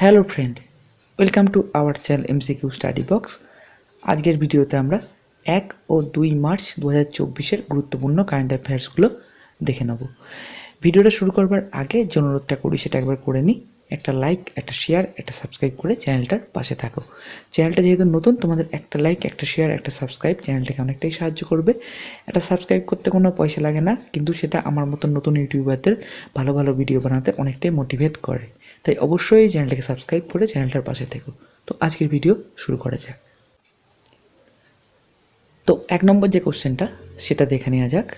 Hello friend welcome to our channel MCQ study box আজকের ভিডিওতে আমরা এক ও দুই মার্চ দু হাজার চব্বিশের গুরুত্বপূর্ণ কারেন্ট অ্যাফেয়ার্সগুলো দেখে নেব। ভিডিওটা শুরু করবার আগে যে অনুরোধটা করি সেটা একবার করে নিই। একটা লাইক একটা শেয়ার একটা সাবস্ক্রাইব করে চ্যানেলটার পাশে থাকো। চ্যানেলটা যেহেতু নতুন, তোমাদের একটা লাইক একটা শেয়ার একটা সাবস্ক্রাইব চ্যানেলটাকে অনেকটাই সাহায্য করবে। একটা সাবস্ক্রাইব করতে কোনো পয়সা লাগে না, কিন্তু সেটা আমার মতন নতুন ইউটিউবারদের ভালো ভালো ভিডিও বানাতে অনেকটাই মোটিভেট করে। তাই অবশ্যই চ্যানেলটাকে সাবস্ক্রাইব করে চ্যানেলটার পাশে থেকো। তো আজকের ভিডিও শুরু করা যাক। তো এক নম্বর যে কোশ্চেনটা সেটা দেখে নেওয়া যাক।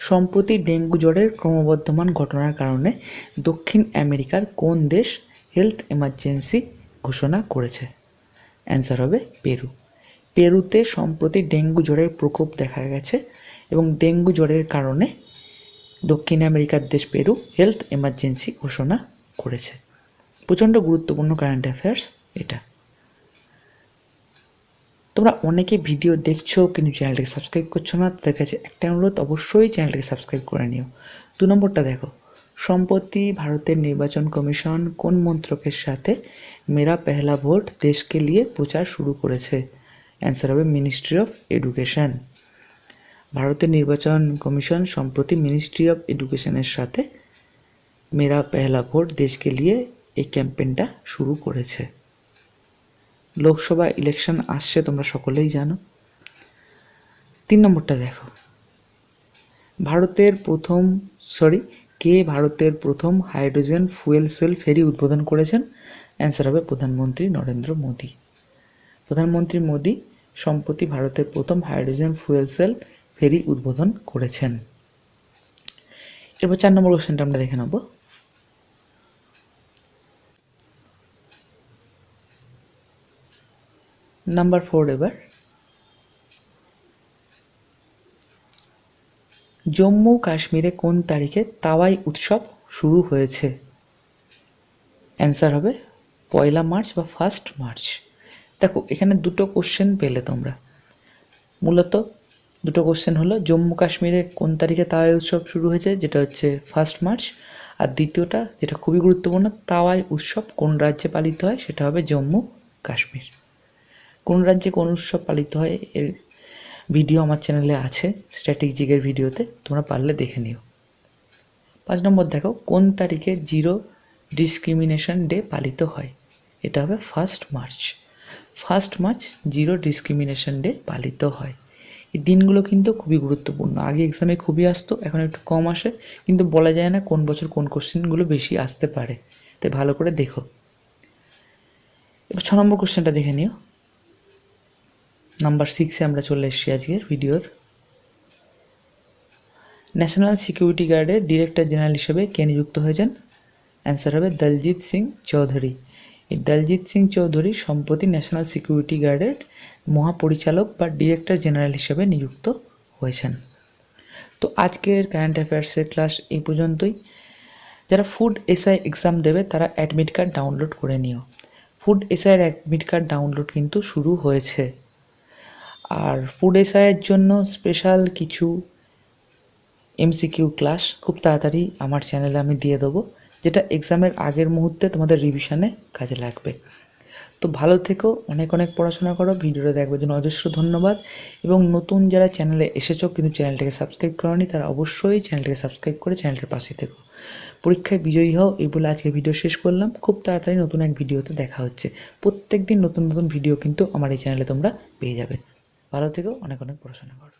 সম্প্রতি ডেঙ্গু জ্বরের ক্রমবর্ধমান ঘটনার কারণে দক্ষিণ আমেরিকার কোন দেশ হেলথ এমার্জেন্সি ঘোষণা করেছে? অ্যান্সার হবে পেরু। পেরুতে সম্প্রতি ডেঙ্গু জ্বরের প্রকোপ দেখা গেছে এবং ডেঙ্গু জ্বরের কারণে দক্ষিণ আমেরিকার দেশ পেরু হেলথ এমার্জেন্সি ঘোষণা করেছে। প্রচণ্ড গুরুত্বপূর্ণ কারেন্ট অ্যাফেয়ার্স এটা। তোমরা অনেকে ভিডিও দেখছ কিন্তু চ্যানেলটাকে সাবস্ক্রাইব করছ না, তাদের কাছে একটা অনুরোধ, অবশ্যই চ্যানেলটাকে সাবস্ক্রাইব করে নিও। দু নম্বরটা দেখো, সম্প্রতি ভারতের নির্বাচন কমিশন কোন মন্ত্রকের সাথে মেরা পেহলা ভোট দেশকে নিয়ে প্রচার শুরু করেছে? অ্যান্সার হবে মিনিস্ট্রি অফ এডুকেশন ভারতের নির্বাচন কমিশন সম্প্রতি মিনিস্ট্রি অফ এডুকেশনের সাথে মেরা পেহলা ভোট দেশকে নিয়ে এই ক্যাম্পেইনটা শুরু করেছে। লোকসভা ইলেকশন আসছে, তোমরা সকলেই জানো। তিন নম্বরটা দেখো। ভারতের প্রথম সরি কে ভারতের প্রথম হাইড্রোজেন ফুয়েল সেল ফেরি উদ্বোধন করেছেন? অ্যান্সার হবে প্রধানমন্ত্রী নরেন্দ্র মোদী। প্রধানমন্ত্রী মোদী সম্প্রতি ভারতের প্রথম হাইড্রোজেন ফুয়েল সেল ফেরি উদ্বোধন করেছেন। এরপর চার নম্বর কোশ্চেনটা আমরা দেখে নেব। নাম্বার ফোর এবার। জম্মু কাশ্মীরে কোন তারিখে তাওয়াই উৎসব শুরু হয়েছে? অ্যান্সার হবে পয়লা মার্চ বা ফার্স্ট মার্চ। দেখো, এখানে দুটো কোশ্চেন পেলে তোমরা। মূলত দুটো কোশ্চেন হলো, জম্মু কাশ্মীরে কোন তারিখে তাওয়াই উৎসব শুরু হয়েছে, যেটা হচ্ছে ফার্স্ট মার্চ, আর দ্বিতীয়টা, যেটা খুবই গুরুত্বপূর্ণ, তাওয়াই উৎসব কোন রাজ্যে পালিত হয়, সেটা হবে জম্মু কাশ্মীর। কোন রাজ্যে কোন উৎসব পালিত হয় এর ভিডিও আমার চ্যানেলে আছে স্ট্র্যাটেজিকের ভিডিওতে, তোমরা পারলে দেখে নিও। পাঁচ নম্বর দেখো, কোন তারিখে জিরো ডিসক্রিমিনেশন ডে পালিত হয়? এটা হবে first March. First March zero discrimination day পালিত হয়। এই দিনগুলো কিন্তু খুবই গুরুত্বপূর্ণ। আগে এক্সামে খুবই আসতো, এখন একটু কম আসে, কিন্তু বলা যায় না কোন বছর কোন কোশ্চেনগুলো বেশি আসতে পারে। তাই ভালো করে দেখো। এবার ছ নম্বর কোশ্চেনটা দেখে নিও। নাম্বার সিক্সে আমরা চলে এসেছি আজকের ভিডিওর। ন্যাশনাল সিকিউরিটি গার্ডের ডিরেক্টর জেনারেল হিসেবে কে নিযুক্ত হয়েছেন? অ্যান্সার হবে দলজিৎ সিং চৌধুরী এই দলজিৎ সিং চৌধুরী সম্প্রতি ন্যাশনাল সিকিউরিটি গার্ডের মহাপরিচালক বা ডিরেক্টর জেনারেল হিসেবে নিযুক্ত হয়েছেন। তো আজকের কারেন্ট অ্যাফেয়ার্সের ক্লাস এই পর্যন্তই। যারা ফুড এসআই এক্সাম দেবে, তারা অ্যাডমিট কার্ড ডাউনলোড করে নিও। ফুড এসআইয়ের অ্যাডমিট কার্ড ডাউনলোড কিন্তু শুরু হয়েছে। আর ফুড এসআইয়ের জন্য স্পেশাল কিছু এমসিকিউ ক্লাস খুব তাড়াতাড়ি আমার চ্যানেলে আমি দিয়ে দেবো, যেটা এক্সামের আগের মুহূর্তে তোমাদের রিভিশনে কাজে লাগবে। তো ভালো থেকো, অনেক অনেক পড়াশোনা করো, ভিডিওটা দেখবার জন্য অজস্র ধন্যবাদ। এবং নতুন যারা চ্যানেলে এসেছ কিন্তু চ্যানেলটাকে সাবস্ক্রাইব করনি, তারা অবশ্যই চ্যানেলটাকে সাবস্ক্রাইব করে চ্যানেলটার পাশে থেকো। পরীক্ষায় বিজয়ী হও, এই বলে আজকে ভিডিও শেষ করলাম। খুব তাড়াতাড়ি নতুন এক ভিডিওতে দেখা হচ্ছে। প্রত্যেক দিন নতুন নতুন ভিডিও কিন্তু আমার এই চ্যানেলে তোমরা পেয়ে যাবে। ভালো থেকো অনেক অনেক পড়াশোনা করো।